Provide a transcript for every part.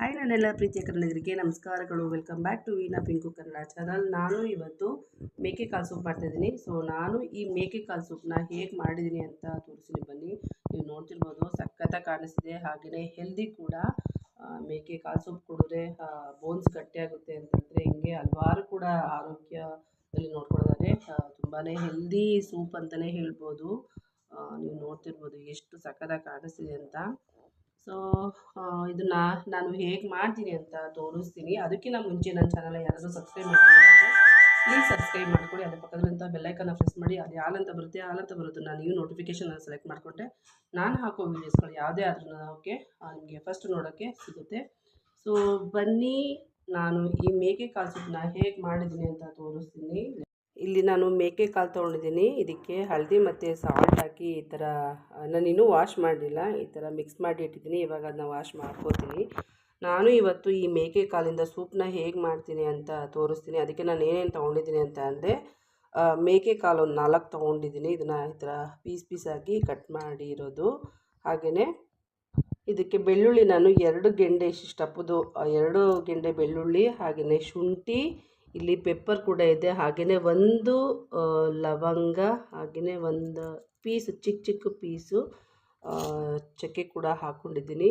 Hi ನಾನೆಲ್ಲ ಪ್ರೀತಿಯ ಕನ್ನಡಿಗರಿಗೆ ನಮಸ್ಕಾರಗಳು. Welcome back to Veena Pinku Kannada channel ನಾನು ಇವತ್ತು ಮೇಕೆ ಕಾಲು ಸೂಪ್ ಮಾಡ್ತಾಯಿದ್ದೀನಿ ಸೊ ನಾನು ಈ ಮೇಕೆ ಕಾಲು ಸೂಪ್ನ ಹೇಗೆ ಮಾಡಿದ್ದೀನಿ ಅಂತ ತೋರಿಸ್ತೀನಿ. ಬನ್ನಿ, ನೀವು ನೋಡ್ತಿರ್ಬೋದು ಸಖತ್ತಾಗಿ ಕಾಣಿಸ್ತಿದೆ. ಹಾಗೆಯೇ ಹೆಲ್ದಿ ಕೂಡ ಮೇಕೆ ಕಾಲು ಸೂಪ್ ಕುಡಿದ್ರೆ ಬೋನ್ಸ್ ಗಟ್ಟಿಯಾಗುತ್ತೆ ಅಂತಂದರೆ ಹಿಂಗೆ ಹಲವಾರು ಕೂಡ ಆರೋಗ್ಯದಲ್ಲಿ ನೋಡ್ಕೊಳ್ಳೋದಾದ್ರೆ ತುಂಬಾ ಹೆಲ್ದಿ ಸೂಪ್ ಅಂತಲೇ ಹೇಳ್ಬೋದು. ನೀವು ನೋಡ್ತಿರ್ಬೋದು ಎಷ್ಟು ಸಖತ್ತಾಗಿ ಕಾಣಿಸ್ತಿದೆ ಅಂತ. ಸೊ ಇದನ್ನ ನಾನು ಹೇಗೆ ಮಾಡ್ತೀನಿ ಅಂತ ತೋರಿಸ್ತೀನಿ. ಅದಕ್ಕಿಂತ ಮುಂಚೆ ನನ್ನ ಚಾನಲ್ ಯಾರಾದರೂ ಸಬ್ಸ್ಕ್ರೈಬ್ ಮಾಡ್ತೀನಿ ಅಂದರೆ ಪ್ಲೀಸ್ ಸಬ್ಸ್ಕ್ರೈಬ್ ಮಾಡ್ಕೊಳ್ಳಿ. ಅದ್ರ ಪಕ್ಕದಂಥ ಬೆಲ್ಲೈಕನ್ನ ಪ್ರೆಸ್ ಮಾಡಿ. ಅದು ಯಾಲಂತ ಬರುತ್ತೆ ಹಾಲಂತ ನಾನು ನೀವು ಅನ್ನು ಸೆಲೆಕ್ಟ್ ಮಾಡಿಕೊಂಡ್ರೆ ನಾನು ಹಾಕೋ ವೀಡಿಯೋಸ್ಗಳು ಯಾವುದೇ ಆದ್ರೂ ಓಕೆ ನಿಮಗೆ ಫಸ್ಟ್ ನೋಡೋಕ್ಕೆ ಸಿಗುತ್ತೆ. ಸೊ ಬನ್ನಿ, ನಾನು ಈ ಮೇಕೆ ಕಾಲು ಸೂಪನ್ನ ಹೇಗೆ ಮಾಡಿದ್ದೀನಿ ಅಂತ ತೋರಿಸ್ತೀನಿ. ಇಲ್ಲಿ ನಾನು ಮೇಕೆ ಕಾಲು ತೊಗೊಂಡಿದ್ದೀನಿ. ಇದಕ್ಕೆ ಹಳದಿ ಮತ್ತು ಸಾಲ್ಟ್ ಹಾಕಿ ಈ ಥರ ನಾನು ಇನ್ನೂ ವಾಶ್ ಮಾಡಲಿಲ್ಲ. ಈ ಥರ ಮಿಕ್ಸ್ ಮಾಡಿ ಇಟ್ಟಿದ್ದೀನಿ. ಇವಾಗ ಅದನ್ನ ವಾಶ್ ಮಾಡ್ಕೋತೀನಿ. ನಾನು ಇವತ್ತು ಈ ಮೇಕೆ ಕಾಲಿಂದ ಸೂಪ್ನ ಹೇಗೆ ಮಾಡ್ತೀನಿ ಅಂತ ತೋರಿಸ್ತೀನಿ. ಅದಕ್ಕೆ ನಾನು ಏನೇನು ತೊಗೊಂಡಿದ್ದೀನಿ ಅಂತ ಅಂದರೆ ಮೇಕೆ ಕಾಲು ಒಂದು ನಾಲ್ಕು ತೊಗೊಂಡಿದ್ದೀನಿ. ಇದನ್ನು ಈ ಥರ ಪೀಸ್ ಪೀಸಾಗಿ ಕಟ್ ಮಾಡಿ ಇರೋದು. ಹಾಗೆಯೇ ಇದಕ್ಕೆ ಬೆಳ್ಳುಳ್ಳಿ ನಾನು ಎರಡು ಗೆಂಡೆ ಇಷ್ಟಪ್ಪದು ಎರಡು ಗೆಂಡೆ ಬೆಳ್ಳುಳ್ಳಿ ಹಾಗೆಯೇ ಶುಂಠಿ ಇಲ್ಲಿ ಪೆಪ್ಪರ್ ಕೂಡ ಇದೆ. ಹಾಗೆಯೇ ಒಂದು ಲವಂಗ ಹಾಗೆಯೇ ಒಂದು ಪೀಸು ಚಿಕ್ಕ ಚಿಕ್ಕ ಪೀಸು ಚಕ್ಕೆ ಕೂಡ ಹಾಕ್ಕೊಂಡಿದ್ದೀನಿ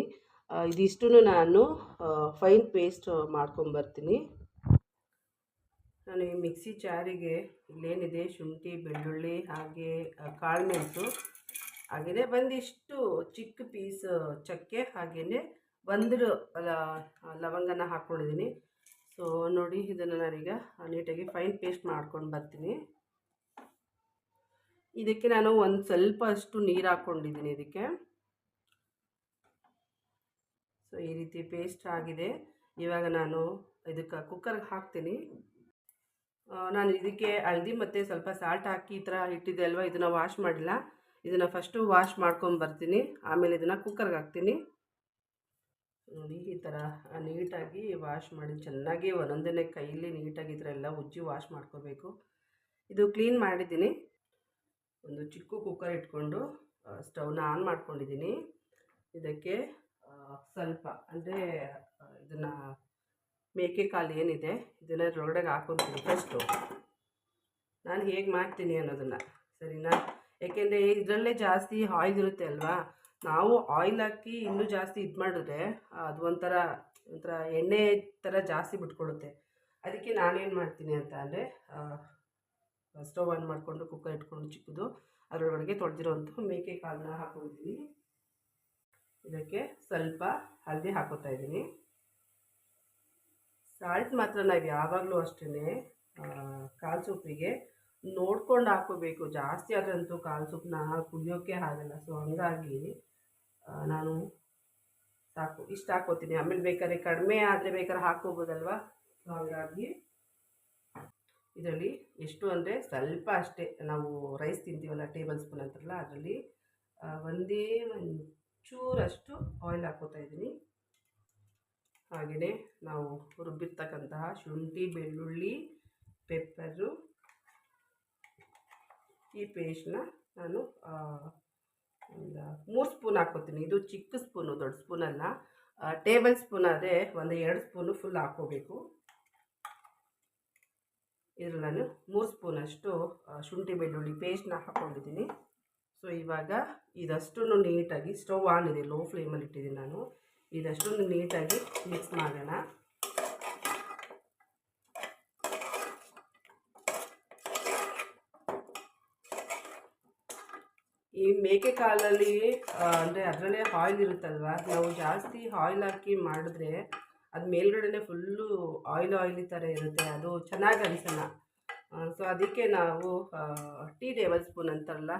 ಇದಿಷ್ಟು ನಾನು ಫೈನ್ ಪೇಸ್ಟ್ ಮಾಡ್ಕೊಂಬರ್ತೀನಿ. ನಾನು ಈ ಮಿಕ್ಸಿ ಜಾರಿಗೆ ಇಲ್ಲೇನಿದೆ, ಶುಂಠಿ, ಬೆಳ್ಳುಳ್ಳಿ, ಹಾಗೆ ಕಾಳು ಕಾಳುಮೆಣಸು ಹಾಗೆಯೇ ಒಂದಿಷ್ಟು ಚಿಕ್ಕ ಪೀಸ್ ಚಕ್ಕೆ ಹಾಗೆಯೇ ಒಂದು ಲವಂಗನ ಹಾಕ್ಕೊಂಡಿದ್ದೀನಿ ಸೊ ನೋಡಿ, ಇದನ್ನು ನಾನೀಗ ನೀಟಾಗಿ ಫೈನ್ ಪೇಸ್ಟ್ ಮಾಡ್ಕೊಂಡು ಬರ್ತೀನಿ. ಇದಕ್ಕೆ ನಾನು ಒಂದು ಸ್ವಲ್ಪ ಅಷ್ಟು ನೀರು ಹಾಕ್ಕೊಂಡಿದ್ದೀನಿ ಇದಕ್ಕೆ. ಸೊ ಈ ರೀತಿ ಪೇಸ್ಟ್ ಆಗಿದೆ. ಇವಾಗ ನಾನು ಇದಕ್ಕೆ ಕುಕ್ಕರ್ಗೆ ಹಾಕ್ತೀನಿ. ನಾನು ಇದಕ್ಕೆ ಹಳದಿ ಮತ್ತು ಸ್ವಲ್ಪ ಸಾಲ್ಟ್ ಹಾಕಿ ಈ ಥರ ಇಟ್ಟಿದ್ದೆ ಅಲ್ವಾ, ಇದನ್ನು ವಾಶ್ ಮಾಡಿಲ್ಲ. ಇದನ್ನು ಫಸ್ಟು ವಾಶ್ ಮಾಡ್ಕೊಂಡು ಬರ್ತೀನಿ. ಆಮೇಲೆ ಇದನ್ನು ಕುಕ್ಕರ್ಗೆ ಹಾಕ್ತೀನಿ. ನೋಡಿ, ಈ ಥರ ನೀಟಾಗಿ ವಾಶ್ ಮಾಡಿ, ಚೆನ್ನಾಗಿ ಒಂದೊಂದನೇ ಕೈಯಲ್ಲಿ ನೀಟಾಗಿ ಈ ಥರ ಎಲ್ಲ ಉಜ್ಜಿ ವಾಶ್ ಮಾಡ್ಕೋಬೇಕು. ಇದು ಕ್ಲೀನ್ ಮಾಡಿದ್ದೀನಿ. ಒಂದು ಚಿಕ್ಕ ಕುಕ್ಕರ್ ಇಟ್ಕೊಂಡು ಸ್ಟವ್ನ ಆನ್ ಮಾಡ್ಕೊಂಡಿದ್ದೀನಿ. ಇದಕ್ಕೆ ಸ್ವಲ್ಪ, ಅಂದರೆ ಇದನ್ನು ಮೇಕೆ ಕಾಲು ಏನಿದೆ, ಇದನ್ನು ಒಳಗಡೆಗೆ ಹಾಕೊತೀನಿ ಫಸ್ಟು ನಾನು ಹೇಗೆ ಮಾಡ್ತೀನಿ ಅನ್ನೋದನ್ನು, ಸರಿನಾ? ಯಾಕೆಂದರೆ ಇದರಲ್ಲೇ ಜಾಸ್ತಿ ಆಯಿಲ್ ಇರುತ್ತೆ ಅಲ್ವಾ? ನಾವು ಆಯಿಲ್ ಹಾಕಿ ಇನ್ನೂ ಜಾಸ್ತಿ ಇದು ಮಾಡಿದ್ರೆ ಅದು ಒಂಥರ ಒಂಥರ ಎಣ್ಣೆ ಥರ ಜಾಸ್ತಿ ಬಿಟ್ಕೊಡುತ್ತೆ. ಅದಕ್ಕೆ ನಾನೇನು ಮಾಡ್ತೀನಿ ಅಂತ ಅಂದರೆ ಸ್ಟವ್ ಆನ್ ಮಾಡಿಕೊಂಡು ಕುಕ್ಕರ್ ಇಟ್ಕೊಂಡು ಚಿಕ್ಕದು ಅದರೊಳಗಡೆ ತೊಳೆದಿರೋಂಥ ಮೇಕೆ ಕಾಳನ್ನ ಹಾಕೊಂಡಿದ್ದೀನಿ. ಇದಕ್ಕೆ ಸ್ವಲ್ಪ ಹಲ್ದಿ ಹಾಕೋತಾ ಇದ್ದೀನಿ. ಸಾಲ್ಟ್ ಮಾತ್ರ ನಾವು ಯಾವಾಗಲೂ ಅಷ್ಟೇ ಕಾಲು ಸೂಪಿಗೆ ನೋಡ್ಕೊಂಡು ಹಾಕೋಬೇಕು. ಜಾಸ್ತಿ ಆದ್ರಂತೂ ಕಾಲು ಸೂಪನ್ನ ಕುಡಿಯೋಕ್ಕೆ ಆಗಲ್ಲ. ಸೊ ಹಂಗಾಗಿ ನಾನು ಸಾಕು. ಇಷ್ಟು ಹಾಕೋತೀನಿ ಆಮೇಲೆ ಬೇಕಾದ್ರೆ ಕಡಿಮೆ ಆದರೆ ಬೇಕಾದ್ರೆ ಹಾಕೋಬೋದಲ್ವ ಸೊ ಹಾಗಾಗಿ ಇದರಲ್ಲಿ ಎಷ್ಟು ಅಂದರೆ ಸ್ವಲ್ಪ ಅಷ್ಟೇ. ನಾವು ರೈಸ್ ತಿಂತೀವಲ್ಲ ಟೇಬಲ್ ಸ್ಪೂನ್ ಅಂತಾರಲ್ಲ, ಅದರಲ್ಲಿ ಒಂದೇ ಒಂದು ಚೂರಷ್ಟು ಆಯಿಲ್ ಹಾಕೋತಾ ಇದ್ದೀನಿ. ಹಾಗೆಯೇ ನಾವು ರುಬ್ಬಿರ್ತಕ್ಕಂತಹ ಶುಂಠಿ, ಬೆಳ್ಳುಳ್ಳಿ ಪೆಪ್ಪರು ಈ ಪೇಸ್ಟ್ನ ನಾನು ಒಂದು ಮೂರು ಸ್ಪೂನ್ ಹಾಕ್ಕೋತೀನಿ. ಇದು ಚಿಕ್ಕ ಸ್ಪೂನು, ದೊಡ್ಡ ಸ್ಪೂನಲ್ಲ ಟೇಬಲ್ ಸ್ಪೂನ್ ಆದರೆ ಒಂದು ಎರಡು ಸ್ಪೂನು ಫುಲ್ ಹಾಕ್ಕೋಬೇಕು. ಇದ್ರಲ್ಲಿ ನಾನು ಮೂರು ಸ್ಪೂನಷ್ಟು ಶುಂಠಿ ಬೆಳ್ಳುಳ್ಳಿ ಪೇಸ್ಟ್ನ ಹಾಕ್ಕೊಂಡಿದ್ದೀನಿ. ಸೊ, ಇವಾಗ ಇದಷ್ಟು ನೀಟಾಗಿ, ಸ್ಟವ್ ಆನ್ ಇದೆ, ಲೋ ಫ್ಲೇಮಲ್ಲಿ ಇಟ್ಟಿದ್ದೀನಿ ನಾನು. ಇದಷ್ಟು ನೀಟಾಗಿ ಮಿಕ್ಸ್ ಮಾಡೋಣ ಈ ಮೇಕೆ ಕಾಲಲ್ಲಿ ಅಂದರೆ ಅದರಲ್ಲೇ ಆಯಿಲ್ ಇರುತ್ತಲ್ವ? ನಾವು ಜಾಸ್ತಿ ಆಯಿಲ್ ಹಾಕಿ ಮಾಡಿದ್ರೆ ಅದು ಮೇಲ್ಗಡೆನೆ ಫುಲ್ಲು ಆಯಿಲ್ ಆಯಿಲಿ ಥರ ಇರುತ್ತೆ. ಅದು ಚೆನ್ನಾಗಿ ಅನಿಸಲ್ಲ. ಸೊ ಅದಕ್ಕೆ ನಾವು ಟೀ ಟೇಬಲ್ ಸ್ಪೂನ್ ಅಂತಾರಲ್ಲ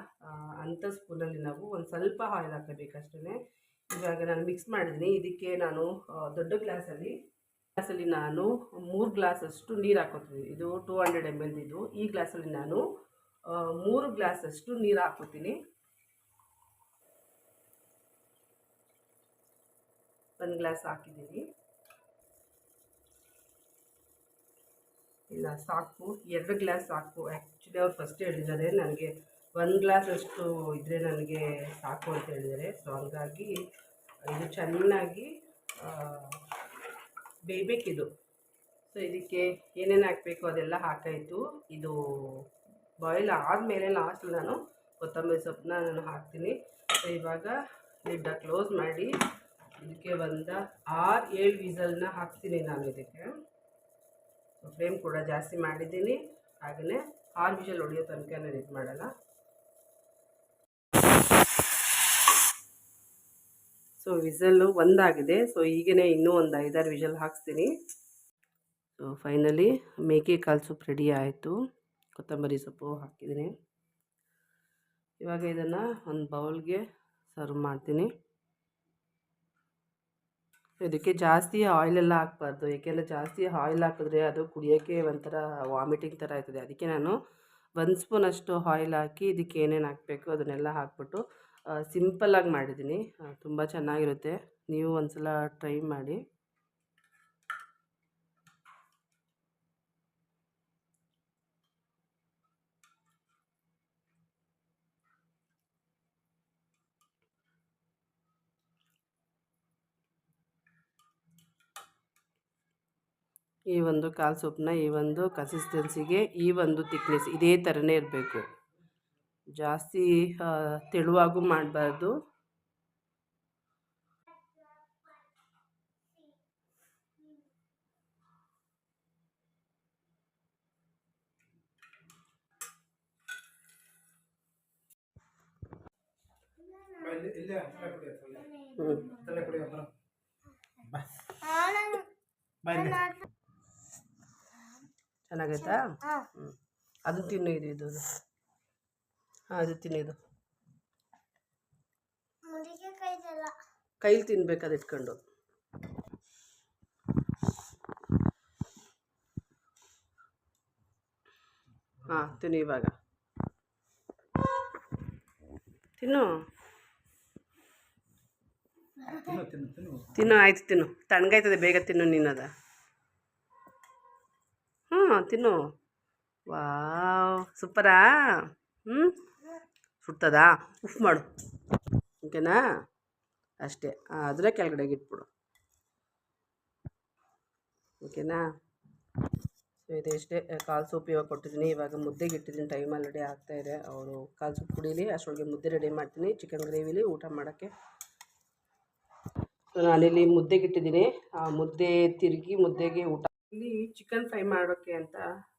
ಅಂಥ ಸ್ಪೂನಲ್ಲಿ ನಾವು ಒಂದು ಸ್ವಲ್ಪ ಆಯಿಲ್ ಹಾಕಬೇಕಷ್ಟೇ ಇವಾಗ ನಾನು ಮಿಕ್ಸ್ ಮಾಡಿದ್ದೀನಿ ಇದಕ್ಕೆ ನಾನು ದೊಡ್ಡ ಗ್ಲಾಸಲ್ಲಿ ಗ್ಲಾಸಲ್ಲಿ ನಾನು ಮೂರು ಗ್ಲಾಸಷ್ಟು ನೀರು ಹಾಕೋತೀನಿ. ಇದು ಟೂ ಹಂಡ್ರೆಡ್ ಎಂ ಎಲ್ ಇದು ಈ ಗ್ಲಾಸಲ್ಲಿ ನಾನು ಮೂರು ಗ್ಲಾಸಷ್ಟು ನೀರು ಹಾಕೋತೀನಿ. ಒಂದು ಗ್ಲಾಸ್ ಹಾಕಿದ್ದೀನಿ ಇಲ್ಲ, ಸಾಕು. ಎರಡು ಗ್ಲಾಸ್ ಸಾಕು. ಆ್ಯಕ್ಚುಲಿ ಅವ್ರು ಫಸ್ಟ್ ಹೇಳಿದ್ದಾರೆ. ನನಗೆ ಒಂದು ಗ್ಲಾಸ್ ಅಷ್ಟು ಇದ್ದರೆ ನನಗೆ ಸಾಕು ಅಂತ ಹೇಳಿದರೆ ಸೊ ಹಂಗಾಗಿ ಇದು ಚೆನ್ನಾಗಿ ಬೇಯಬೇಕಿದು. ಸೊ ಇದಕ್ಕೆ ಏನೇನು ಹಾಕಬೇಕು ಅದೆಲ್ಲ ಹಾಕಾಯಿತು. ಇದು ಬಾಯ್ಲ್ ಆದಮೇಲೆ ಲಾಸ್ಟ್ ನಾನು ಕೊತ್ತಂಬರಿ ಸೊಪ್ಪನ್ನ ನಾನು ಹಾಕ್ತೀನಿ. ಸೊ ಇವಾಗ ಲಿಡ್ಡ ಕ್ಲೋಸ್ ಮಾಡಿ ಇದಕ್ಕೆ ಒಂದು ಆರು ಏಳು ವಿಸಲ್ನ ಹಾಕ್ತೀನಿ ನಾನು ಇದಕ್ಕೆ. ಫ್ಲೇಮ್ ಕೂಡ ಜಾಸ್ತಿ ಮಾಡಿದ್ದೀನಿ. ಹಾಗೆಯೇ ಆರು ವಿಸಲ್ ಹೊಡೆಯೋ ತನಕ ನಾನು ಇದು ಮಾಡಲ್ಲ. ಸೊ ವಿಸಲ್ಲು ಒಂದಾಗಿದೆ. ಸೊ ಈಗೇ ಇನ್ನೂ ಒಂದು ಐದಾರು ವಿಸಲ್ ಹಾಕ್ಸ್ತೀನಿ. ಸೊ ಫೈನಲಿ ಮೇಕೆ ಕಾಲು ಸೊಪ್ಪು ರೆಡಿ ಆಯಿತು. ಕೊತ್ತಂಬರಿ ಸೊಪ್ಪು ಹಾಕಿದ್ದೀನಿ. ಇವಾಗ ಇದನ್ನು ಒಂದು ಬೌಲ್ಗೆ ಸರ್ವ್ ಮಾಡ್ತೀನಿ. ಇದಕ್ಕೆ ಜಾಸ್ತಿ ಆಯಿಲೆಲ್ಲ ಹಾಕ್ಬಾರ್ದು. ಏಕೆಂದರೆ ಜಾಸ್ತಿ ಆಯಿಲ್ ಹಾಕಿದ್ರೆ ಅದು ಕುಡಿಯೋಕ್ಕೆ ಒಂಥರ ವಾಮಿಟಿಂಗ್ ಥರ ಆಯ್ತದೆ. ಅದಕ್ಕೆ ನಾನು ಒಂದು ಸ್ಪೂನಷ್ಟು ಆಯಿಲ್ ಹಾಕಿ ಇದಕ್ಕೆ ಏನೇನು ಹಾಕಬೇಕು ಅದನ್ನೆಲ್ಲ ಹಾಕ್ಬಿಟ್ಟು ಸಿಂಪಲ್ಲಾಗಿ ಮಾಡಿದ್ದೀನಿ. ತುಂಬ ಚೆನ್ನಾಗಿರುತ್ತೆ. ನೀವು ಒಂದು ಸಲ ಟ್ರೈ ಮಾಡಿ. ಈ ಒಂದು ಕಾಲು ಸೊಪ್ಪನ್ನ ಈ ಒಂದು ಕನ್ಸಿಸ್ಟೆನ್ಸಿಗೆ ಈ ಒಂದು ತಿಕ್ನೆಸ್ ಇದೇ ಥರನೇ ಇರಬೇಕು. ಜಾಸ್ತಿ ತೆಳುವಾಗೂ ಮಾಡಬಾರ್ದು. ಹ್ಞೂ ಚೆನ್ನಾಗೈತಾ? ಹ್ಞೂ ಅದು ತಿನ್ನು ಇದು ಇದು ಅದು. ಹಾಂ ಅದು ತಿನ್ನು ಇದು. ಕೈಲಿ ತಿನ್ಬೇಕು ಅದು ಇಟ್ಕೊಂಡು. ಹಾಂ ತಿನ್ನು ಇವಾಗ. ತಿನ್ನು. ತಿನ್ನು ಆಯ್ತು ತಿನ್ನು. ತಣ್ಣಗಾಯ್ತದೆ ಬೇಗ ತಿನ್ನು ನೀನದ ತಿನ್ನು. ವಾವ್, ಸೂಪರಾ? ಹ್ಞೂ ಸುಡ್ತದಾ? ಉಫ್ ಮಾಡು. ಓಕೆನಾ? ಅಷ್ಟೇ. ಆದರೆ ಕೆಳಗಡೆಗೆ ಇಟ್ಬಿಡು. ಓಕೆನಾ? ಸೊ ಇದೆಷ್ಟೇ ಕಾಲು ಸೂಪ್ ಇವಾಗ ಕೊಟ್ಟಿದ್ದೀನಿ. ಇವಾಗ ಮುದ್ದೆಗೆ ಇಟ್ಟಿದ್ದೀನಿ. ಟೈಮ್ ಆಲ್ರೆಡಿ ಆಗ್ತಾಯಿದೆ ಅವರು ಕಾಲು ಸೂಪ್ ಕುಡೀಲಿ, ಅಷ್ಟೊಳಗೆ ಮುದ್ದೆ ರೆಡಿ ಮಾಡ್ತೀನಿ. ಚಿಕನ್ ಗ್ರೇವಿಲಿ ಊಟ ಮಾಡೋಕ್ಕೆ. ನಾನಿಲ್ಲಿ ಮುದ್ದೆಗೆ ಇಟ್ಟಿದ್ದೀನಿ. ಆ, ಮುದ್ದೆ ತಿರುಗಿ ಮುದ್ದೆಗೆ ಊಟ ಇಲ್ಲಿ ಚಿಕನ್ ಫ್ರೈ ಮಾಡೋಕ್ಕೆ ಅಂತ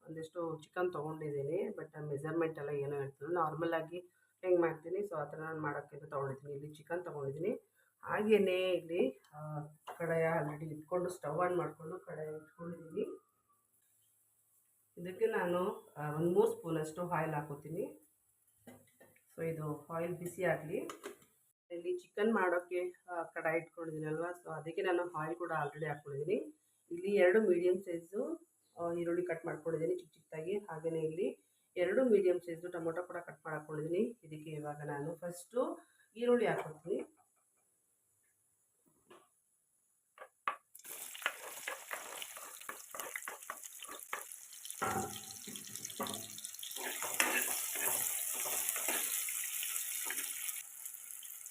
ಒಂದಿಷ್ಟು ಚಿಕನ್ ತೊಗೊಂಡಿದ್ದೀನಿ ಬಟ್ ಮೆಜರ್ಮೆಂಟ್ ಎಲ್ಲ ಏನೋ ಹೇಳ್ತಿಲ್ಲ. ನಾರ್ಮಲಾಗಿ ಹೆಂಗೆ ಮಾಡ್ತೀನಿ ಸೊ ಆ ಥರ ನಾನು ಮಾಡೋಕ್ಕೆ ತೊಗೊಂಡಿದ್ದೀನಿ. ಇಲ್ಲಿ ಚಿಕನ್ ತೊಗೊಂಡಿದ್ದೀನಿ. ಹಾಗೆಯೇ ಇಲ್ಲಿ ಕಡಾಯ ಆಲ್ರೆಡಿ ಇಟ್ಕೊಂಡು ಸ್ಟವ್ ಆನ್ ಮಾಡಿಕೊಂಡು ಕಡಾಯ ಇಟ್ಕೊಂಡಿದ್ದೀನಿ. ಇದಕ್ಕೆ ನಾನು ಒಂದು ಮೂರು ಸ್ಪೂನಷ್ಟು ಆಯಿಲ್ ಹಾಕೋತೀನಿ. ಸೊ ಇದು ಆಯಿಲ್ ಬಿಸಿ ಆಗಲಿ. ಇಲ್ಲಿ ಚಿಕನ್ ಮಾಡೋಕ್ಕೆ ಕಡಾಯಿ ಇಟ್ಕೊಂಡಿದ್ದೀನಲ್ವ? ಸೊ ಅದಕ್ಕೆ ನಾನು ಆಯಿಲ್ ಕೂಡ ಆಲ್ರೆಡಿ ಹಾಕ್ಕೊಂಡಿದ್ದೀನಿ. ಇಲ್ಲಿ ಎರಡು ಮೀಡಿಯಮ್ ಸೈಜು ಈರುಳ್ಳಿ ಕಟ್ ಮಾಡ್ಕೊಂಡಿದ್ದೀನಿ ಚಿಕ್ಕ ಚಿಕ್ಕದಾಗಿ ಹಾಗೆಯೇ ಇಲ್ಲಿ ಎರಡು ಮೀಡಿಯಮ್ ಸೈಜು ಟೊಮೊಟೊ ಕೂಡ ಕಟ್ ಮಾಡ್ಕೊಂಡಿದ್ದೀನಿ. ಇದಕ್ಕೆ ಇವಾಗ ನಾನು ಫಸ್ಟು ಈರುಳ್ಳಿ ಹಾಕೊತೀನಿ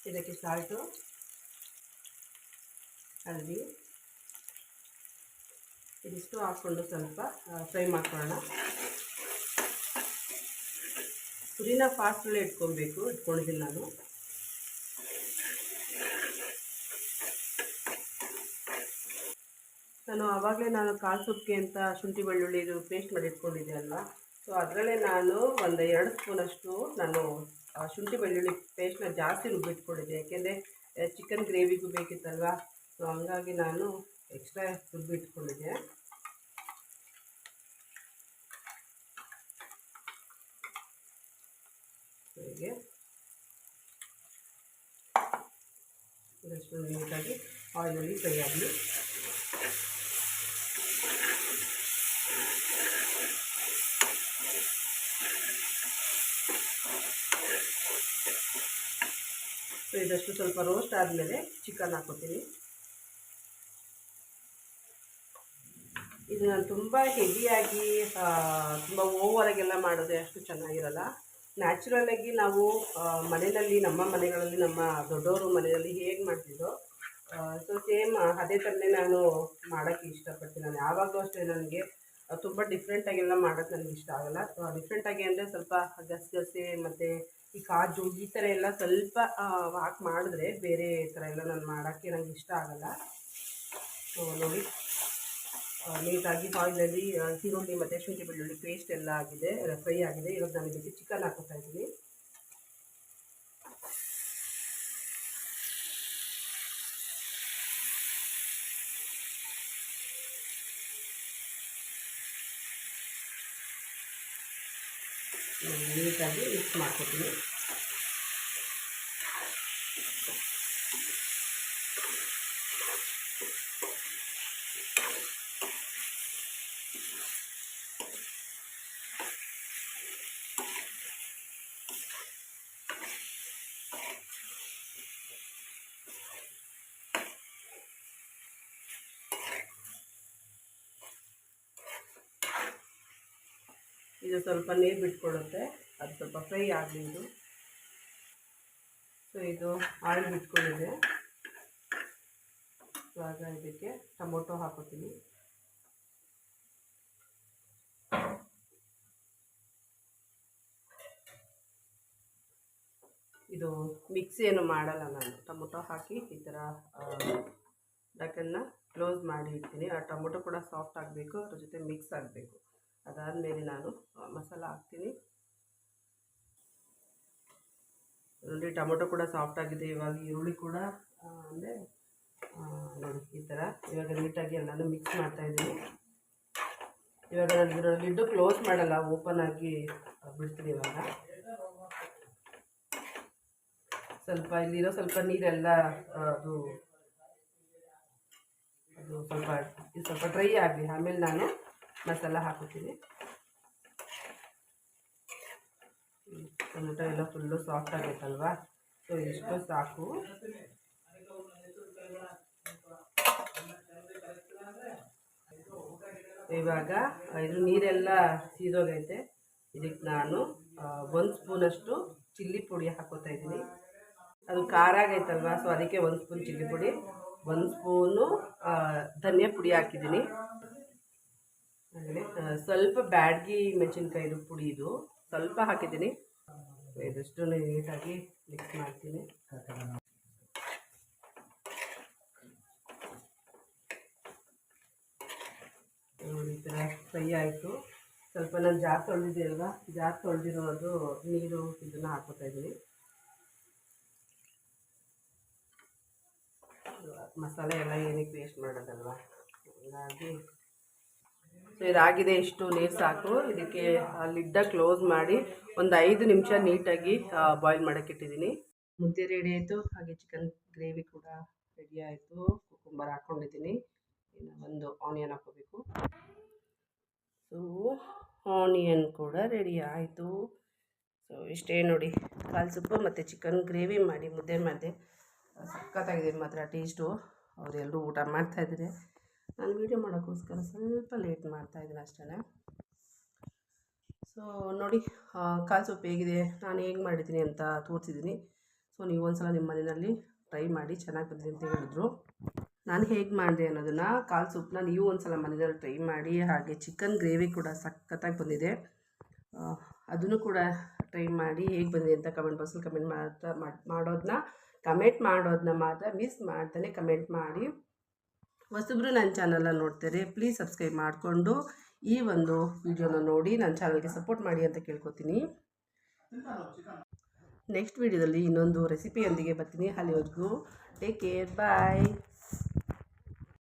ಇದಕ್ಕೆ ಸಾಲ್ಟು ಹಳದಿ ಇದಿಷ್ಟು ಹಾಕ್ಕೊಂಡು ಸ್ವಲ್ಪ ಫ್ರೈ ಮಾಡ್ಕೊಳ್ಳೋಣ. ಪುದೀನ ಫಾಸ್ಟಲ್ಲೇ ಇಟ್ಕೊಬೇಕು, ಇಟ್ಕೊಂಡಿದ್ದೀನಿ ನಾನು. ನಾನು ಆವಾಗಲೇ ನಾನು ಕಾಲು ಸೊಪ್ಪಿಗೆ ಅಂತ ಶುಂಠಿ ಬೆಳ್ಳುಳ್ಳಿ ಪೇಸ್ಟ್ ಮಾಡಿ ಇಟ್ಕೊಂಡಿದ್ದೆ ಅಲ್ವಾ? ಸೊ ಅದರಲ್ಲೇ ನಾನು ಒಂದು ಎರಡು ಸ್ಪೂನಷ್ಟು ನಾನು ಶುಂಠಿ ಬೆಳ್ಳುಳ್ಳಿ ಪೇಸ್ಟ್ನ ಜಾಸ್ತಿ ರುಬ್ಬಿಟ್ಕೊಂಡಿದ್ದೆ. ಯಾಕೆಂದರೆ ಚಿಕನ್ ಗ್ರೇವಿಗೂ ಬೇಕಿತ್ತಲ್ವಾ? ಸೊ ಹಂಗಾಗಿ ನಾನು ಎಕ್ಸ್ಟ್ರಾ ರುಬ್ಬಿಟ್ಕೊಂಡಿದ್ದೆ. ಹೀಗೆ ಇದಷ್ಟು ನೀಟಾಗಿ ಆಯಿಲಲ್ಲಿ ಫ್ರೈ ಆಗಲಿ. ಇದಷ್ಟು ಸ್ವಲ್ಪ ರೋಸ್ಟ್ ಆದಮೇಲೆ ಚಿಕನ್ ಹಾಕೋತೀನಿ. ಇದು ನಾನು ತುಂಬ ಹೆವಿಯಾಗಿ ತುಂಬ ಓವರಾಗೆಲ್ಲ ಮಾಡೋದೆ ಅಷ್ಟು ಚೆನ್ನಾಗಿರಲ್ಲ. ನ್ಯಾಚುರಲಾಗಿ ನಾವು ಮನೆಯಲ್ಲಿ, ನಮ್ಮ ಮನೆಗಳಲ್ಲಿ, ನಮ್ಮ ದೊಡ್ಡವರು ಮನೆಯಲ್ಲಿ ಹೇಗೆ ಮಾಡ್ತಿದ್ದೋ ಸೊ ಸೇಮ್ ಅದೇ ಥರನೇ ನಾನು ಮಾಡೋಕ್ಕೆ ಇಷ್ಟಪಡ್ತೀನಿ. ನಾನು ಯಾವಾಗಲೂ ಅಷ್ಟೇ ನನಗೆ ತುಂಬ ಡಿಫ್ರೆಂಟಾಗೆಲ್ಲ ಮಾಡೋಕ್ಕೆ ನನಗೆ ಇಷ್ಟ ಆಗಲ್ಲ. ಸೊ ಡಿಫ್ರೆಂಟಾಗಿ ಅಂದರೆ ಸ್ವಲ್ಪ ಗಸಗಸೆ ಮತ್ತು ಈ ಕಾಜು ಈ ಥರ ಎಲ್ಲ ಸ್ವಲ್ಪ ಹಾಕಿ ಮಾಡಿದ್ರೆ ಬೇರೆ ಥರ ಎಲ್ಲ ನಾನು ಮಾಡೋಕ್ಕೆ ನನಗೆ ಇಷ್ಟ ಆಗಲ್ಲ. ಸೊ ನೋಡಿ. ನೀಟಾಗಿ ಆಯಿಲಲ್ಲಿ ಈರುಳ್ಳಿ ಮತ್ತು ಶುಂಠಿ ಬೆಳ್ಳುಳ್ಳಿ ಪೇಸ್ಟ್ ಎಲ್ಲ ಆಗಿದೆ ಫ್ರೈ ಆಗಿದೆ. ಇವಾಗ ನಾನು ಇದಕ್ಕೆ ಚಿಕನ್ ಹಾಕೋತಾ ಇದ್ದೀನಿ. ನೀಟಾಗಿ ಮಿಕ್ಸ್ ಮಾಡ್ಕೊತೀನಿ ಇದು ಸ್ವಲ್ಪ ನೀರು ಬಿಟ್ಕೊಳ್ಳುತ್ತೆ ಅದು ಸ್ವಲ್ಪ ಫ್ರೈ ಆಗಲಿ ಇದು ಸೊ ಇದು ಆಯಿಲ್ ಬಿಟ್ಕೊಂಡಿದೆ. ಇವಾಗ ಇದಕ್ಕೆ ಟೊಮೊಟೊ ಹಾಕೋತೀನಿ. ಇದು ಮಿಕ್ಸ್ ಏನು ಮಾಡಲ್ಲ ನಾನು. ಟೊಮೊಟೊ ಹಾಕಿ ಈ ಥರ ಡಕನ್ನ ಕ್ಲೋಸ್ ಮಾಡಿ ಇಡ್ತೀನಿ. ಆ ಟೊಮೊಟೊ ಕೂಡ ಸಾಫ್ಟ್ ಆಗಬೇಕು, ಅದ್ರ ಜೊತೆ ಮಿಕ್ಸ್ ಆಗಬೇಕು. ಅದಾದಮೇಲೆ ನಾನು ಮಸಾಲ ಹಾಕ್ತೀನಿ. ನೋಡಿ, ಟೊಮೊಟೊ ಕೂಡ ಸಾಫ್ಟ್ ಆಗಿದೆ, ಇವಾಗ ಈರುಳ್ಳಿ ಕೂಡ ಅಂದರೆ ನೋಡಿ, ಈ ಥರ ಇವಾಗ ನೀಟಾಗಿ ಎಲ್ಲನೂ ಮಿಕ್ಸ್ ಮಾಡ್ತಾ ಇದ್ದೀನಿ. ಇವಾಗ ನಾನು ಇದರ ಲಿಡ್ಡು ಕ್ಲೋಸ್ ಮಾಡಲ್ಲ ಓಪನ್ ಆಗಿ ಬಿಡ್ತೀನಿ ಇವಾಗ. ಸ್ವಲ್ಪ ಇಲ್ಲಿರೋ ಸ್ವಲ್ಪ ನೀರೆಲ್ಲ ಅದು ಅದು ಸ್ವಲ್ಪ, ಇದು ಸ್ವಲ್ಪ ಡ್ರೈ ಆಗಲಿ ಆಮೇಲೆ ನಾನು ಮಸಾಲ ಹಾಕೋತೀನಿ ಹ್ಮ್. ಟೊಮೆಟೊ ಎಲ್ಲ ಫುಲ್ಲು ಸಾಫ್ಟ್ ಆಗಬೇಕಲ್ವಾ ಸೊ ಇಷ್ಟು ಸಾಕು. ಇವಾಗ ಇದು ನೀರೆಲ್ಲ ಸೀದೋಗೈತೆ. ಇದಕ್ಕೆ ನಾನು ಒಂದು ಸ್ಪೂನಷ್ಟು ಚಿಲ್ಲಿ ಪುಡಿ ಹಾಕೋತಾ ಇದ್ದೀನಿ. ಅದು ಖಾರ ಆಗೈತಲ್ವಾ ಸೊ ಅದಕ್ಕೆ ಒಂದು ಸ್ಪೂನ್ ಚಿಲ್ಲಿ ಪುಡಿ, ಒಂದು ಸ್ಪೂನು ಧನಿಯಾ ಪುಡಿ ಹಾಕಿದ್ದೀನಿ. ಆಮೇಲೆ ಸ್ವಲ್ಪ ಬ್ಯಾಡ್ಗಿ ಮೆಣಸಿನ್ಕಾಯಿದು ಪುಡಿ ಇದು. ಸ್ವಲ್ಪ ಹಾಕಿದ್ದೀನಿ. ಇದಷ್ಟು ನೀಟಾಗಿ ಮಿಕ್ಸ್ ಮಾಡ್ತೀನಿ. ನೋಡಿ, ಈ ಥರ ಫ್ರೈ ಆಯಿತು. ಸ್ವಲ್ಪ ನಾನು ಜಾರ್ ತೊಳೆದಿದ್ದೆ ಅಲ್ವಾ? ಜಾರ್ ತೊಳೆದಿರೋದು ನೀರು, ಇದನ್ನು ಹಾಕೋತಾ ಇದ್ದೀನಿ. ಮಸಾಲೆ ಎಲ್ಲ ಏನಕ್ಕೆ ವೇಸ್ಟ್ ಮಾಡೋದಲ್ವ? ಹಾಗಾಗಿ ಸೊ ಇದಾಗಿದೆ, ಇಷ್ಟು ನೀರು ಸಾಕು. ಇದಕ್ಕೆ ಲಿಡ್ಡ ಕ್ಲೋಸ್ ಮಾಡಿ ಒಂದು ಐದು ನಿಮಿಷ ನೀಟಾಗಿ ಬಾಯ್ಲ್ ಮಾಡೋಕ್ಕೆ ಇಟ್ಟಿದ್ದೀನಿ. ಮುದ್ದೆ ರೆಡಿ ಆಯಿತು. ಹಾಗೆ ಚಿಕನ್ ಗ್ರೇವಿ ಕೂಡ ರೆಡಿ ಆಯಿತು. ಕುಕುಂಬರ್ ಹಾಕ್ಕೊಂಡಿದ್ದೀನಿ ಇನ್ನು ಒಂದು ಆನಿಯನ್ ಹಾಕೋಬೇಕು ಸೊ ಆನಿಯನ್ ಕೂಡ ರೆಡಿ ಆಯಿತು. ಸೊ ಇಷ್ಟೇ ನೋಡಿ. ಕಾಲು ಸೊಪ್ಪು ಮತ್ತು ಚಿಕನ್ ಗ್ರೇವಿ ಮಾಡಿ ಮುದ್ದೆ ಮಾಡಿದೆ. ಸಖತ್ತಾಗಿದೆ ಮಾತ್ರ ಟೇಸ್ಟು ಅವರೆಲ್ಲರೂ ಊಟ ಮಾಡ್ತಾಯಿದ್ದಾರೆ ನಾನು ವೀಡಿಯೋ ಮಾಡೋಕ್ಕೋಸ್ಕರ ಸ್ವಲ್ಪ ಲೇಟ್ ಮಾಡ್ತಾಯಿದ್ದೀನಿ ಅಷ್ಟೇ ಸೊ ನೋಡಿ ಕಾಲು ಸೊಪ್ಪು ಹೇಗಿದೆ, ನಾನು ಹೇಗೆ ಮಾಡಿದ್ದೀನಿ ಅಂತ ತೋರಿಸಿದ್ದೀನಿ. ಸೊ ನೀವು ಒಂದ್ಸಲ ನಿಮ್ಮ ಮನೆಯಲ್ಲಿ ಟ್ರೈ ಮಾಡಿ, ಚೆನ್ನಾಗಿ ಬಂದಿದೆ ಅಂತ ಹೇಳಿದ್ರು. ನಾನು ಹೇಗೆ ಮಾಡಿದೆ ಅನ್ನೋದನ್ನು ಕಾಲು ಸೊಪ್ಪನ್ನ ನೀವು ಒಂದು ಸಲ ಮನೆಯಲ್ಲಿ ಟ್ರೈ ಮಾಡಿ, ಹಾಗೆ ಚಿಕನ್ ಗ್ರೇವಿ ಕೂಡ ಸಖತ್ತಾಗಿ ಬಂದಿದೆ. ಅದನ್ನು ಕೂಡ ಟ್ರೈ ಮಾಡಿ ಹೇಗೆ ಬಂದಿದೆ ಅಂತ ಕಮೆಂಟ್ ಬಾಕ್ಸಲ್ಲಿ ಕಮೆಂಟ್ ಮಾಡ್ತಾ ಮಾಡೋದನ್ನ ಕಮೆಂಟ್ ಮಾಡೋದನ್ನ ಮಾತ್ರ ಮಿಸ್ ಮಾಡ್ತಾನೆ ಕಮೆಂಟ್ ಮಾಡಿ. ಹೊಸಬ್ರು ನನ್ನ ಚಾನಲ್ನ ನೋಡ್ತಾರೆ ಪ್ಲೀಸ್ ಸಬ್ಸ್ಕ್ರೈಬ್ ಮಾಡಿಕೊಂಡು ಈ ಒಂದು ವಿಡಿಯೋನ ನೋಡಿ, ನನ್ನ ಚಾನಲ್ಗೆ ಸಪೋರ್ಟ್ ಮಾಡಿ ಅಂತ ಕೇಳ್ಕೊತೀನಿ. ನೆಕ್ಸ್ಟ್ ವಿಡಿಯೋದಲ್ಲಿ ಇನ್ನೊಂದು ರೆಸಿಪಿಯೊಂದಿಗೆ ಬರ್ತೀನಿ. ಅಲ್ಲಿವರೆಗೂ ಟೇಕ್ ಕೇರ್ ಬಾಯ್